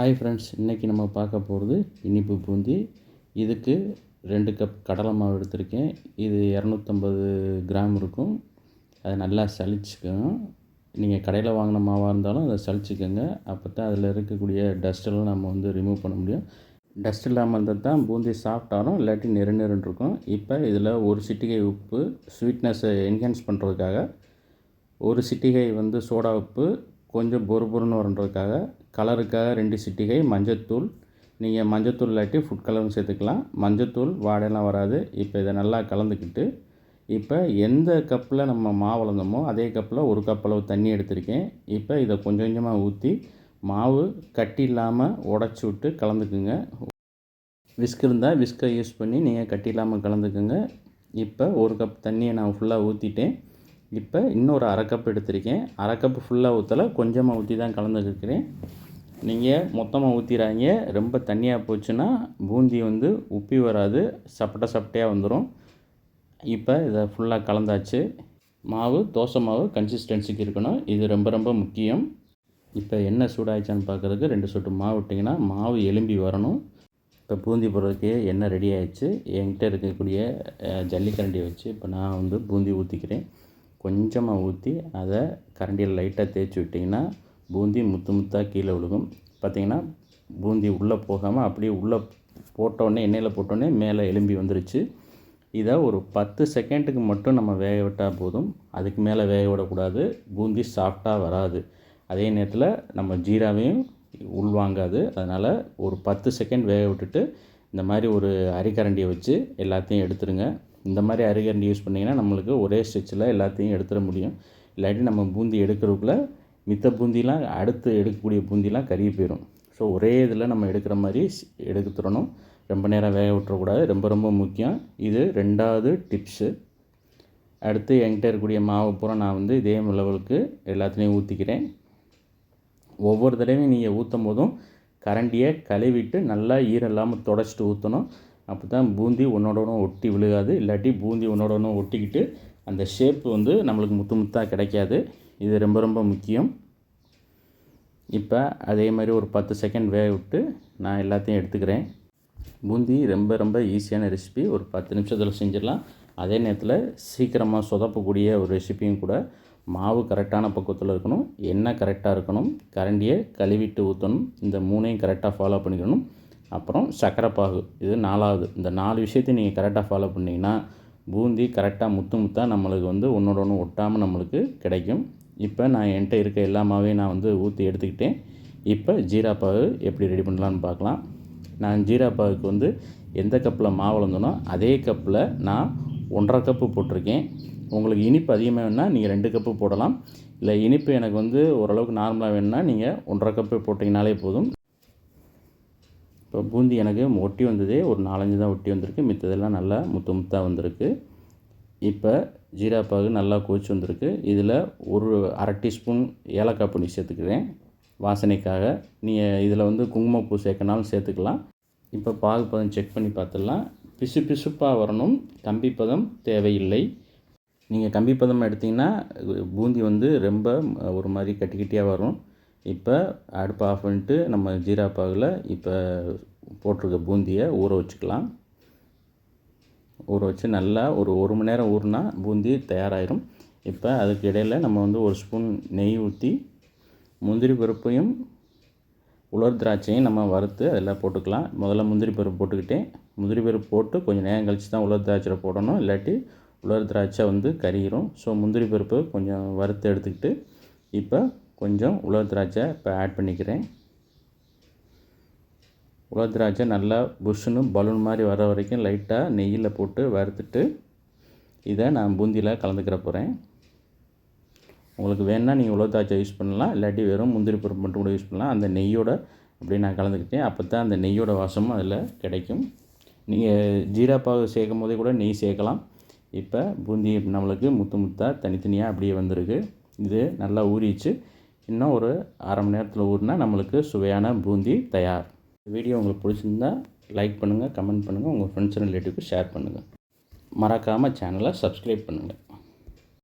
Hi friends இன்றைக்கி நம்ம பார்க்க போகிறது இனிப்பு பூந்தி. இதுக்கு ரெண்டு கப் கடலை மாவு எடுத்திருக்கேன். இது இரநூத்தம்பது கிராம் இருக்கும். அதை நல்லா சலிச்சுக்கணும் நீங்கள் கடையில் வாங்கின மாவாக இருந்தாலும் அதை சளிச்சுக்கோங்க. அப்போ தான் அதில் இருக்கக்கூடிய டஸ்ட்டெல்லாம் நம்ம வந்து ரிமூவ் பண்ண முடியும். டஸ்ட் இல்லாமல் இருந்தால் தான் பூந்தி சாஃப்டாகும் இல்லாட்டி நெரு நெருன்னு இருக்கும். இப்போ இதில் ஒரு சிட்டிகை உப்பு ஸ்வீட்னஸை என்ஹான்ஸ் பண்ணுறதுக்காக ஒரு சிட்டிகை வந்து சோடா உப்பு கொஞ்சம் பொறுபொருன்னு வரன்றதுக்காக கலருக்காக ரெண்டு சிட்டிகை மஞ்சத்தூள். நீங்கள் மஞ்சத்தூள் இல்லாட்டி ஃபுட் கலரும் சேர்த்துக்கலாம். மஞ்சத்தூள் வாடையெல்லாம் வராது. இப்போ இதை நல்லா கலந்துக்கிட்டு இப்போ எந்த கப்பில் நம்ம மாவு வளர்ந்தோமோ அதே கப்பில் ஒரு கப் அளவு தண்ணி எடுத்திருக்கேன். இப்போ இதை கொஞ்சம் கொஞ்சமாக ஊற்றி மாவு கட்டி இல்லாமல் உடச்சி விட்டு கலந்துக்குங்க. விஸ்க் இருந்தால் விஸ்கை யூஸ் பண்ணி நீங்கள் கட்டி இல்லாமல் கலந்துக்குங்க. இப்போ ஒரு கப் தண்ணியை நான் ஃபுல்லாக ஊற்றிட்டேன் இப்போ இன்னொரு அரை கப் எடுத்திருக்கேன். அரை கப் ஃபுல்லாக ஊற்றலை கொஞ்சமாக ஊற்றி தான் கலந்துருக்கிறேன் நீங்கள் மொத்தமாக ஊற்றிடாங்க ரொம்ப தண்ணியாக போச்சுன்னா பூந்தி வந்து உப்பி வராது. சப்பட்டை சப்பட்டையாக வந்துடும் இப்போ இதை ஃபுல்லாக கலந்தாச்சு. மாவு தோசை மாவு கன்சிஸ்டன்சிக்கு இருக்கணும். இது ரொம்ப ரொம்ப முக்கியம். இப்போ என்ன சூடாயிச்சான்னு பார்க்குறதுக்கு ரெண்டு சொட்டு மாவு விட்டிங்கன்னா மாவு எலும்பி வரணும். இப்போ பூந்தி போடுறதுக்கு எண்ணெய் ரெடி ஆயிடுச்சு. என்கிட்ட இருக்கக்கூடிய ஜல்லிக்கரண்டி ஜல்லிக்கரண்டியை வச்சு இப்போ நான் வந்து பூந்தி ஊற்றிக்கிறேன் கொஞ்சமாக ஊற்றி அதை கரண்டியில் லைட்டாக தேய்ச்சி விட்டிங்கன்னா பூந்தி முத்து முத்தாக கீழே விழுகும். பார்த்தீங்கன்னா பூந்தி உள்ளே போகாமல் அப்படியே உள்ளே போட்டோடனே எண்ணெயில் போட்டோடனே மேலே எலும்பி வந்துருச்சு. இதை ஒரு பத்து செகண்டுக்கு மட்டும் நம்ம வேக விட்டால் போதும். அதுக்கு மேலே வேக விடக்கூடாது. பூந்தி சாஃப்டாக வராது. அதே நேரத்தில் நம்ம ஜீராவையும் உள்வாங்காது அதனால் ஒரு பத்து செகண்ட் வேக விட்டுட்டு இந்த மாதிரி ஒரு அரிக்கரண்டியை வச்சு எல்லாத்தையும் எடுத்துருங்க. இந்த மாதிரி அரிக்கரண்டி யூஸ் பண்ணிங்கன்னா நம்மளுக்கு ஒரே ஸ்டிச்சில் எல்லாத்தையும் எடுத்துட முடியும். இல்லாட்டி நம்ம பூந்தி எடுக்கிறதுக்குள்ள மித்த பூந்திலாம் அடுத்து எடுக்கக்கூடிய பூந்திலாம் கருகி போயிடும் ஸோ ஒரே இதில் நம்ம எடுக்கிற மாதிரி ஸ்- எடுத்துடணும். ரொம்ப நேரம் வேக விட்டுறக்கூடாது. ரொம்ப ரொம்ப முக்கியம். இது ரெண்டாவது டிப்ஸு. அடுத்து என்கிட்ட இருக்கக்கூடிய மாவு பூரா நான் வந்து இதே லெவலுக்கு எல்லாத்துலேயும் ஊற்றிக்கிறேன் ஒவ்வொரு தடவையும் நீங்கள் ஊற்றும் போதும் கரண்டியை கழுவிட்டு நல்லா ஈரம் இல்லாமல் தொடச்சிட்டு ஊற்றணும் அப்போ தான் பூந்தி ஒன்றோட ஒட்டி விழுகாது. இல்லாட்டி பூந்தி ஒன்றோட ஒட்டிக்கிட்டு அந்த ஷேப் வந்து நம்மளுக்கு முத்து முத்தாக கிடைக்காது. இது ரொம்ப ரொம்ப முக்கியம். இப்போ அதே மாதிரி ஒரு பத்து செகண்ட் வேக விட்டு நான் எல்லாத்தையும் எடுத்துக்கிறேன். பூந்தி ரொம்ப ரொம்ப ஈஸியான ரெசிபி ஒரு பத்து நிமிஷத்தில் செஞ்சிடலாம். அதே நேரத்தில் சீக்கிரமாக சொதப்பக்கூடிய ஒரு ரெசிபியும் கூட மாவு கரெக்டான பக்குவத்தில் இருக்கணும். எண்ணெய் கரெக்டாக இருக்கணும். கரண்டியை கழுவிட்டு ஊற்றணும் இந்த மூணையும் கரெக்டாக ஃபாலோ பண்ணிக்கணும். அப்புறம் சக்கரைப்பாகு பாகு இது நாலாவது. இந்த நாலு விஷயத்தையும் நீங்கள் கரெக்டாக ஃபாலோ பண்ணிங்கன்னா பூந்தி கரெக்டாக முத்து முத்தாக நம்மளுக்கு வந்து ஒன்றோட ஒன்று ஒட்டாமல் நம்மளுக்கு கிடைக்கும். இப்போ நான் என்கிட்ட இருக்க எல்லா மாவையும் நான் வந்து ஊற்றி எடுத்துக்கிட்டேன். இப்போ ஜீரா பாகு எப்படி ரெடி பண்ணலான்னு பார்க்கலாம். நான் ஜீரா பாகுக்கு வந்து எந்த கப்பில் மாவு வளர்ந்தனோ அதே கப்பில் நான் ஒன்றரை கப்பு போட்டிருக்கேன். உங்களுக்கு இனிப்பு அதிகமாக வேணும்னா நீங்கள் ரெண்டு கப்பு போடலாம். இல்லை இனிப்பு எனக்கு வந்து ஓரளவுக்கு நார்மலாக வேணும்னா நீங்கள் ஒன்றரை கப்பு போட்டிங்கனாலே போதும். இப்போ பூந்தி எனக்கு ஒட்டி வந்ததே ஒரு நாலஞ்சு தான் ஒட்டி வந்திருக்கு. மித்ததெல்லாம் நல்லா முத்து முத்தாக வந்திருக்கு. இப்போ ஜீரா பாகு நல்லா கொதிச்சு வந்திருக்கு. இதில் ஒரு அரை டீஸ்பூன் ஏலக்காய் பொடி சேர்த்துக்கிறேன். வாசனைக்காக. நீங்கள் இதில் வந்து குங்குமப்பூ சேர்க்கனாலும் சேர்த்துக்கலாம். இப்போ பாகு பதம் செக் பண்ணி பார்த்துடலாம். பிசு பிசுப்பாக வரணும். கம்பி பதம் தேவையில்லை. நீங்கள் கம்பி பதம் எடுத்திங்கன்னா பூந்தி வந்து ரொம்ப ஒரு மாதிரி கட்டி கட்டியாக வரும். இப்போ அடுப்பை ஆஃப் பண்ணிட்டு நம்ம ஜீரா பாகில் இப்போ போட்டிருக்க பூந்தியை ஊற வச்சுக்கலாம். ஊற வச்சு நல்லா ஒரு ஒரு மணி நேரம் ஊறினா பூந்தி தயாராகிடும் இப்போ அதுக்கு இடையில நம்ம வந்து ஒரு ஸ்பூன் நெய் ஊற்றி முந்திரி பருப்பையும் உலர் திராட்சையும் நம்ம வறுத்து அதில் போட்டுக்கலாம். முதல்ல முந்திரி பருப்பு போட்டுக்கிட்டேன் முந்திரி பருப்பு போட்டு கொஞ்சம் நேரம் கழித்து தான் உலர் திராட்சையில் போடணும். இல்லாட்டி உலர் திராட்சை வந்து கறியிடும் ஸோ முந்திரி பருப்பு கொஞ்சம் வறுத்து எடுத்துக்கிட்டு இப்போ கொஞ்சம் உலர் திராட்சை இப்போ ஆட் பண்ணிக்கிறேன். உலர் திராட்சை நல்லா புஷ்ஷுன்னு பலூன் மாதிரி வர வரைக்கும் லைட்டாக நெய்யில் போட்டு வறுத்துட்டு இதை நான் பூந்தியில் கலந்துக்கிற போகிறேன் உங்களுக்கு வேணால் நீங்கள் உலர் திராட்சை யூஸ் பண்ணலாம். இல்லாட்டி வெறும் முந்திரி பருப்பு மட்டும் கூட யூஸ் பண்ணலாம். அந்த நெய்யோட அப்படியே நான் கலந்துக்கிட்டேன். அப்போ தான் அந்த நெய்யோட வாசமும் அதில் கிடைக்கும். நீங்கள் ஜீரா பாகு சேர்க்கும் போதே கூட நெய் சேர்க்கலாம். இப்போ பூந்தி நம்மளுக்கு முத்து முத்தாக தனித்தனியாக அப்படியே வந்திருக்கு. இது நல்லா ஊறிச்சு இன்னும் ஒரு அரை மணி நேரத்தில் ஊறினா நம்மளுக்கு சுவையான பூந்தி தயார். வீடியோ உங்களுக்கு பிடிச்சிருந்தா லைக் பண்ணுங்கள் கமெண்ட் பண்ணுங்கள் உங்கள் ஃப்ரெண்ட்ஸ் ரிலேட்டிவ்க்கு ஷேர் பண்ணுங்கள் மறக்காமல் சேனலை சப்ஸ்கிரைப் பண்ணுங்கள்